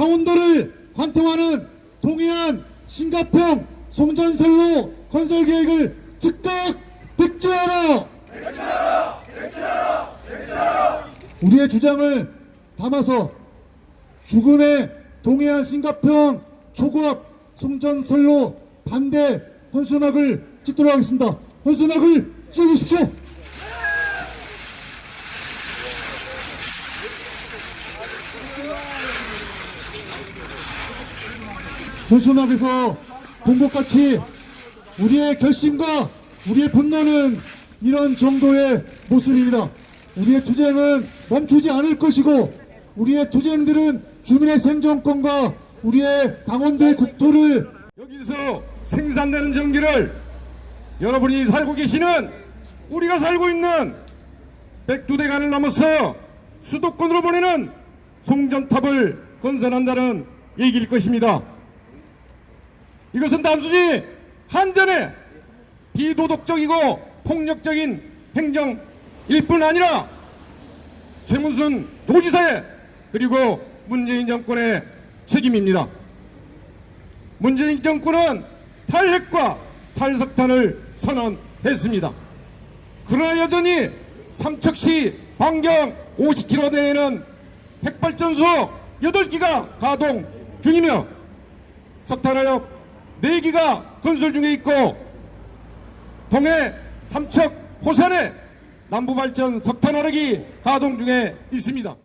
강원도를 관통하는 동해안 신가평 송전선로 건설 계획을 즉각 백지하라! 우리의 주장을 담아서 죽음의 동해안 신가평 초고압 송전선로 반대 헌수막을 찍도록 하겠습니다. 헌수막을 찍어주십시오. 헌수막에서 본 것 같이 우리의 결심과 우리의 분노는 이런 정도의 모습입니다. 우리의 투쟁은 멈추지 않을 것이고 우리의 투쟁들은 주민의 생존권과 우리의 강원도의 국토를 여기서 생산되는 전기를 여러분이 살고 계시는 우리가 살고 있는 백두대간을 넘어서 수도권으로 보내는 송전탑을 건설한다는 얘기일 것입니다. 이것은 단순히 한전의 비도덕적이고 폭력적인 행정 일 뿐 아니라 최문순 도지사의 그리고 문재인 정권의 책임입니다. 문재인 정권은 탈핵과 탈석탄을 선언했습니다. 그러나 여전히 삼척시 반경 50km 내에는 핵발전소 8기가 가동 중이며 석탄화력 4기가 건설 중에 있고 동해 삼척 호산에 남부발전 석탄화력이 가동 중에 있습니다.